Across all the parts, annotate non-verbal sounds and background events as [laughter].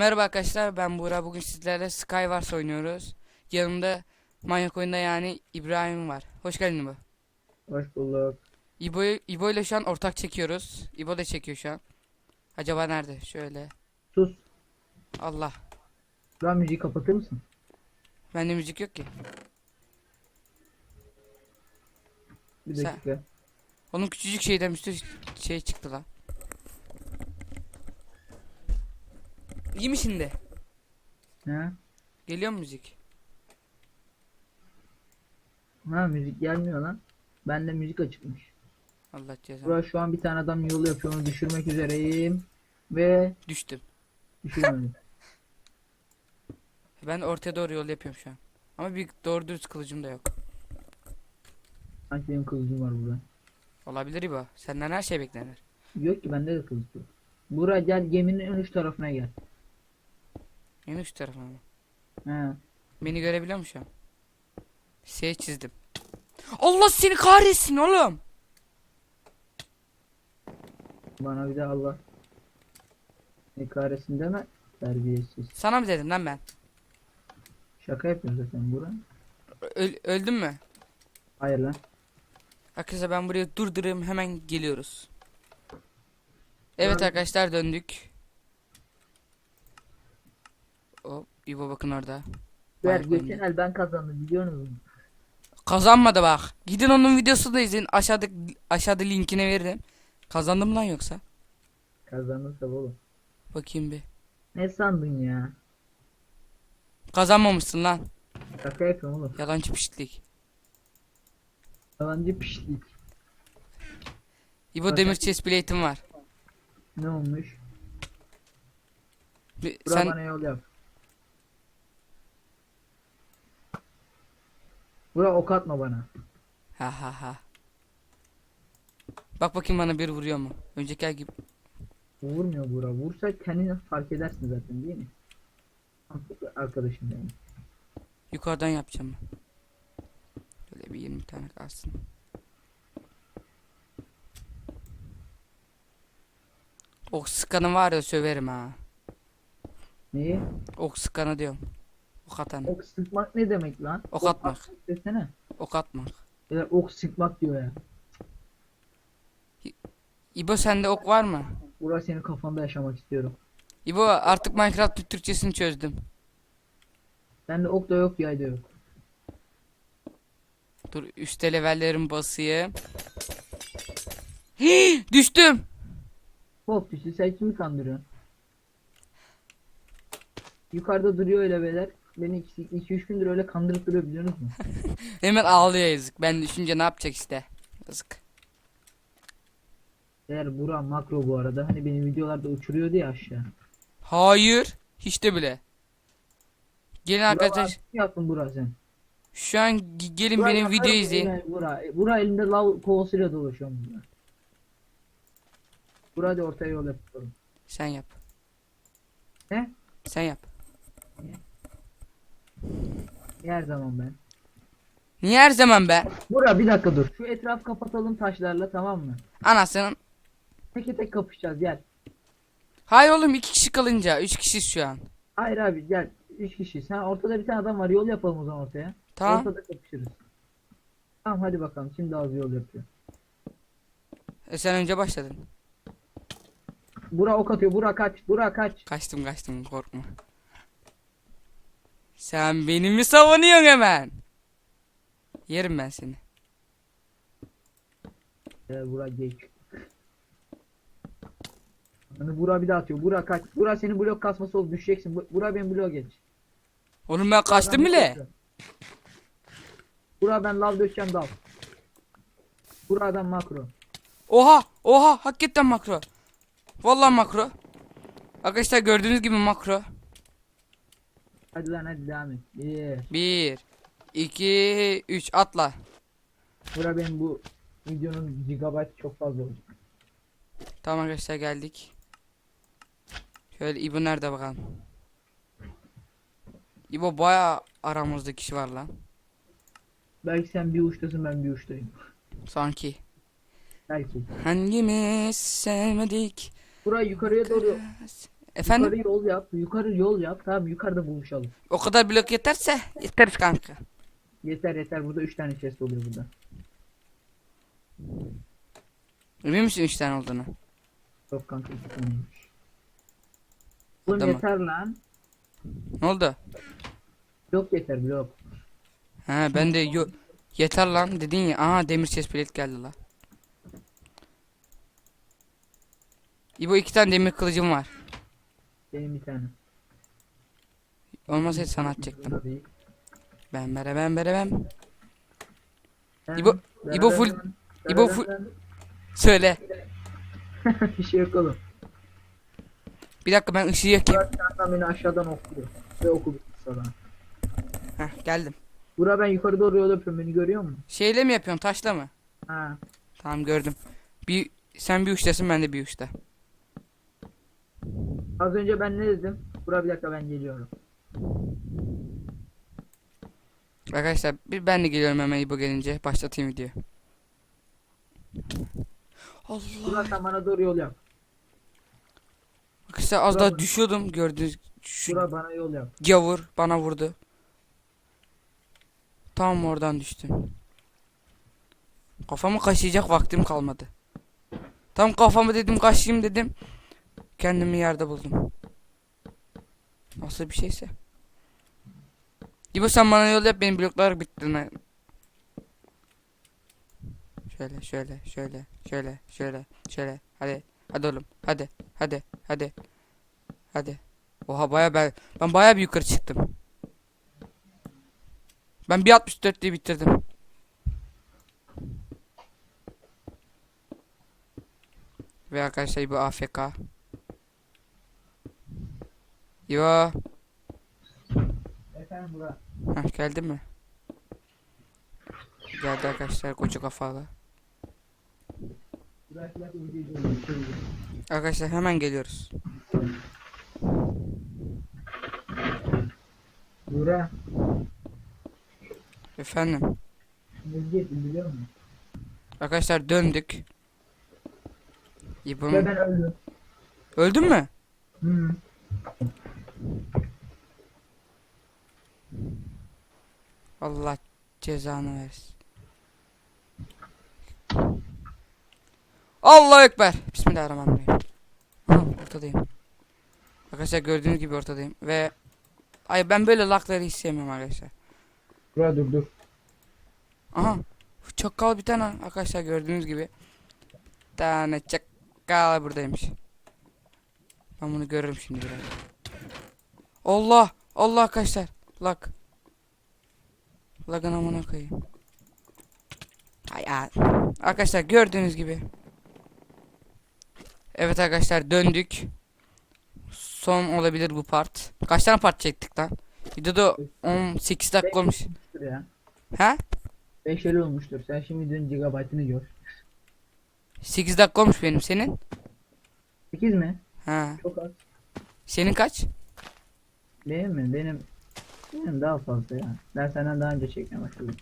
Merhaba arkadaşlar ben Buğra bugün sizlerle Skywars oynuyoruz. Yanımda manyak oyunda yani İbrahim var. Hoş geldin İbo. Hoş bulduk. İbo, İbo ile şu an ortak çekiyoruz. İbo da çekiyor şu an. Acaba nerede? Şöyle. Sus. Allah. Lan müziği kapatır mısın? Bende müzik yok ki. Bir Sen- dakika. Onun küçücük şeyden bir sürü şey çıktı lan. İyi mi şimdi? Ha? Geliyor mu müzik? Ha müzik gelmiyor lan. Bende müzik açıkmış. Allah cezanı. Buraya şu an bir tane adam yol yapıyor onu düşürmek üzereyim. Ve Düştüm. düşürmedim. [laughs] Ben ortaya doğru yol yapıyorum şu an. Ama bir doğru dürüst kılıcım da yok. Sanki benim kılıcım var burada. Olabilir İbo. Senden her şey beklenir. Yok ki bende de kılıç yok. Buraya gel geminin ön üst tarafına gel. En üst tarafına mı? Ha. Beni görebiliyor musun şu an? Şey çizdim. Allah seni kahretsin oğlum. Bana bir de Allah. Ne kahretsin deme. Terbiyesiz. Sana mı dedim lan ben? Şaka yapıyorsun zaten Burak. Öl- öldün mü? Hayır lan. Arkadaşlar ben buraya durdurayım hemen geliyoruz. Evet arkadaşlar döndük. Hop İbo bakın orada. Ver Vay, geçen el ben kazandım biliyor musun? Kazanmadı bak. Gidin onun videosunu da izleyin. Aşağıda aşağıda linkine veririm. Kazandım lan yoksa. Kazandın tabi oğlum. Bakayım bir. Ne sandın ya? Kazanmamışsın lan. Şaka yapıyorum oğlum. Yalancı pişlik. Yalancı pişlik. İbo demir chest plate'im var. Ne olmuş? Bir- Bura Sen bana yol yap. Bura ok atma bana. ha ha ha. Bak bakayım bana bir vuruyor mu? Önceki ay gibi. Vurmuyor bura. Vursa kendini fark edersin zaten değil mi? Arkadaşım yani. Yukarıdan yapacağım ben. Böyle bir 20 tane kalsın. Ok sıkanı var ya söverim ha. Neyi? Ok sıkanı diyorum. Ok atan. Ok sıkmak ne demek lan? Ok atmak. Desene. Ok atmak. Ya ok sıkmak diyor ya. İbo sende ok var mı? Bura senin kafanda yaşamak istiyorum. İbo artık Minecraft Türkçesini çözdüm. Bende ok da yok yay da yok. Dur üstte levellerim basayım. Hii, düştüm. Hop düştü sen kimi kandırıyorsun? Yukarıda duruyor öyle beyler. Beni 2-3 gündür öyle kandırıp duruyor biliyor musunuz? Hemen [laughs] ağlıyor yazık. Ben düşünce ne yapacak işte. Yazık. Eğer Burak makro bu arada hani benim videolarda uçuruyordu ya aşağı. Hayır. Hiç de bile. Gelin arkadaşlar. Ne yaptın Burak sen? Şu an gelin Burak, benim yaparım video seni izleyin. ben Burak. Burak elinde lav kovasıyla dolaşıyor Burak. Burak hadi ortaya yol yapalım. Sen yap. Ne? Sen yap. Her zaman ben. Niye her zaman be? Burak bir dakika dur. Şu etrafı kapatalım taşlarla tamam mı? Anasının. Tek tek kapışacağız gel. Hayır oğlum iki kişi kalınca. Üç kişiyiz şu an. Hayır abi gel. Üç kişi. Sen ortada bir tane adam var. Yol yapalım o zaman ortaya. Tamam. Ortada kapışırız. Tamam hadi bakalım. Şimdi az yol yapıyor. E sen önce başladın. Burak ok atıyor. Burak kaç. Burak kaç. Kaçtım kaçtım korkma. Sen beni mi savunuyorsun hemen? Yerim ben seni. Gel Burak geç. Hani Burak bir daha atıyor. Burak kaç. Burak senin blok kasması olup düşeceksin. Bu- Burak benim bloğa geç. Oğlum ben kaçtım bile. Burak ben lav dökeceğim dal. Burak'dan makro. Oha oha hakikaten makro. Vallahi makro. Arkadaşlar gördüğünüz gibi makro. Hadi lan hadi devam et. Bir. Bir, iki, üç atla. Burak benim bu videonun gigabyte çok fazla olacak. Tamam arkadaşlar geldik. Şöyle İbo nerede bakalım. İbo baya aramızda kişi var lan. Belki sen bir uçtasın ben bir uçtayım. Sanki. Belki. Hangimiz sevmedik? Burayı yukarıya doğru Efendim? Yukarı yol yap. Yukarı yol yap. Tamam yukarıda buluşalım. O kadar blok yeterse yeteriz kanka. Yeter yeter. Burada 3 tane chest oluyor burada. Emin misin 3 tane olduğunu? Yok kanka 2 taneymiş. Oğlum Tamam. yeter lan. Ne oldu? Blok yeter blok. Ha ben de yo yeter lan dedin ya. Aha demir chest plate geldi la. İbo iki tane demir kılıcım var. Benim bir tane. Olmasaydı sana atacaktım. Değil. Ben bere ben bere ben. Ben- İbo- ben- İbo ben- full- ben- İbo ben- full- ben- Söyle. [laughs] bir şey yok oğlum. Bir dakika ben ışığı yakayım. Burak beni aşağıdan okuyor. Ve oku bitti sana. Heh geldim. Burak ben yukarı doğru yol yapıyorum. Beni görüyor musun? Şeyle mi yapıyorsun taşla mı? Ha. Tamam gördüm. Bir sen bir uçtasın ben de bir uçta. Az önce ben ne dedim? Burak bir dakika ben geliyorum. Arkadaşlar bir ben de geliyorum hemen İbo gelince başlatayım videoyu. Allah. Burak bana doğru yol yap. Arkadaşlar az daha Bravo. düşüyordum gördüğünüz şu Burak bana yol yap. gavur bana vurdu. Tam oradan düştüm. Kafamı kaşıyacak vaktim kalmadı. Tam kafamı dedim kaşıyım dedim. Kendimi yerde buldum. Nasıl bir şeyse. İbo sen bana yol yap benim bloklar bitti. lan. Şöyle şöyle şöyle şöyle şöyle şöyle hadi hadi oğlum hadi hadi hadi hadi Oha baya ben ben baya bir yukarı çıktım. Ben bir 64 diye bitirdim. Ve arkadaşlar bu AFK. Yo, Efendim Burak. Heh, geldi mi? Geldi arkadaşlar koca kafalı. Arkadaşlar hemen geliyoruz. Burak. Efendim. Diyecektim biliyor musun? Arkadaşlar döndük. Ve İbom ben öldüm. öldün mü? Hı. Allah cezanı versin. Allah ekber. Bismillahirrahmanirrahim. Aha, ortadayım. Arkadaşlar gördüğünüz gibi ortadayım ve ay ben böyle lakları hiç sevmiyorum arkadaşlar. Burak dur dur. Aha. Çakal bir tane arkadaşlar gördüğünüz gibi. Bir tane çakal buradaymış. Ben bunu görürüm şimdi biraz. Allah! Allah arkadaşlar. Lak. Lagın amına koyayım. Ay ay. Arkadaşlar gördüğünüz gibi. Evet arkadaşlar döndük. Son olabilir bu part. Kaç tane part çektik lan? Videoda 18 dakika olmuş. Ya. He? 5 el olmuştur. Sen şimdi videonun gigabaytını gör. 8 dakika olmuş benim senin. 8 mi? Ha. Çok az. Senin kaç? Benim mi? Benim benim daha fazla ya. Ben senden daha önce çekmeye başladım.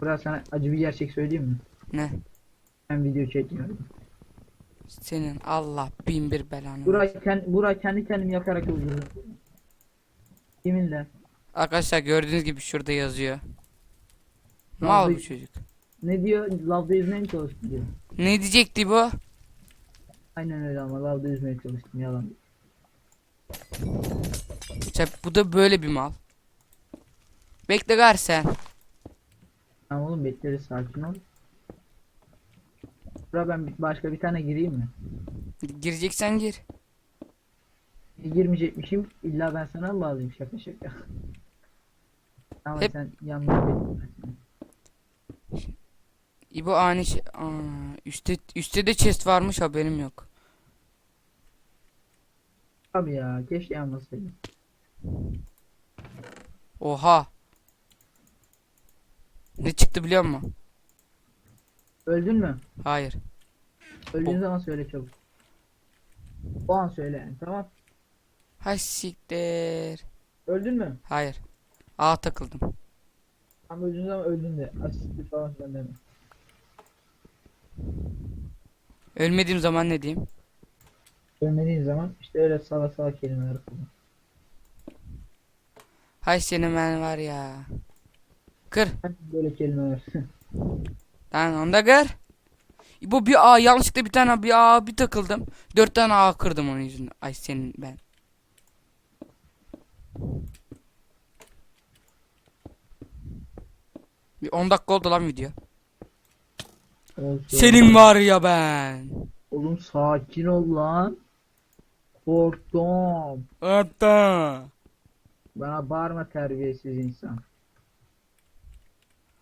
Burak sana acı bir gerçek söyleyeyim mi? Ne? Ben video çekmiyorum. Senin Allah bin bir belanı. Burak, kend, Burak kendi kendimi yakarak öldürdüm. Yeminle. Arkadaşlar gördüğünüz gibi şurada yazıyor. Mal bu çocuk. Ne diyor? Lavda yüzmeye mi çalıştın diyor. Ne diyecekti bu? Aynen öyle ama lavda yüzmeye çalıştım yalan. İşte bu da böyle bir mal. Bekle gar sen. Tamam oğlum bekleriz sakin ol. Burak ben bir- başka bir tane gireyim mi? Gireceksen gir. Girmeyecekmişim. İlla ben sana mı bağlayayım şaka şaka. Tamam Hep- sen yanlış bekle. İbo ani şey. Aa, üstte, üstte de chest varmış haberim yok. Abi ya keşke yanmasaydım. Oha. Ne çıktı biliyor musun? Öldün mü? Hayır. Öldüğün zaman söyle çabuk. O an söyle yani tamam. Hay siktir. Öldün mü? Hayır. Ağa takıldım. Ama öldüğün zaman öldün de. Asistli falan filan deme. Ölmediğim zaman ne diyeyim? Ölmediğin zaman işte öyle salak salak kelimeler kullan. Hay senin ben var ya. Kır. Böyle kelimeler. [laughs] Lan onu da kır. Bu bir A yanlışlıkla bir tane bir A bir takıldım. Dört tane A kırdım onun yüzünden. Ay senin ben. Bir 10 dakika oldu lan video. Olsun. Senin var ya ben. Oğlum sakin ol lan. Korktum. Hatta. Bana bağırma terbiyesiz insan.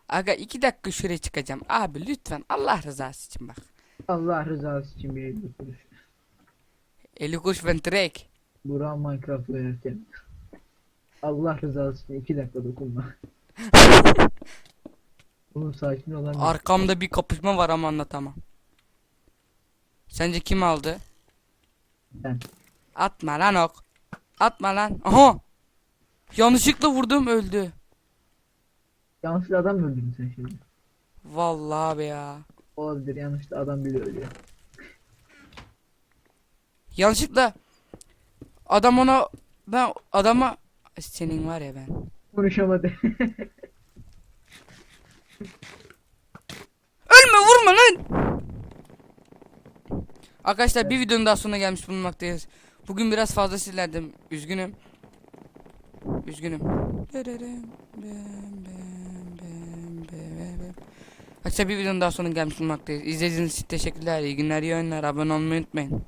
Aga iki dakika şuraya çıkacağım. Abi lütfen Allah rızası için bak. Allah rızası için bir elli kuruş. 50 kuruş ben direkt. Burak Minecraft oynarken. Allah rızası için iki dakika dokunma. [laughs] Oğlum sakin ol lan. Arkamda bir kapışma var ama anlatamam. Sence kim aldı? Ben. Atma lan ok. Atma lan. Aha. Yanlışlıkla vurdum öldü. Yanlışlıkla adam mı öldürdün sen şimdi? Vallahi abi ya. Olabilir yanlışlıkla adam bile ölüyor. Yanlışlıkla adam ona ben adama senin var ya ben. Konuşamadı. [laughs] Ölme vurma lan. Arkadaşlar bir videonun daha sonuna gelmiş bulunmaktayız. Bugün biraz fazla sillerdim. Üzgünüm. Üzgünüm. Arkadaşlar bir videonun daha sonuna gelmiş bulunmaktayız. İzlediğiniz için teşekkürler. İyi günler, iyi oyunlar. Abone olmayı unutmayın.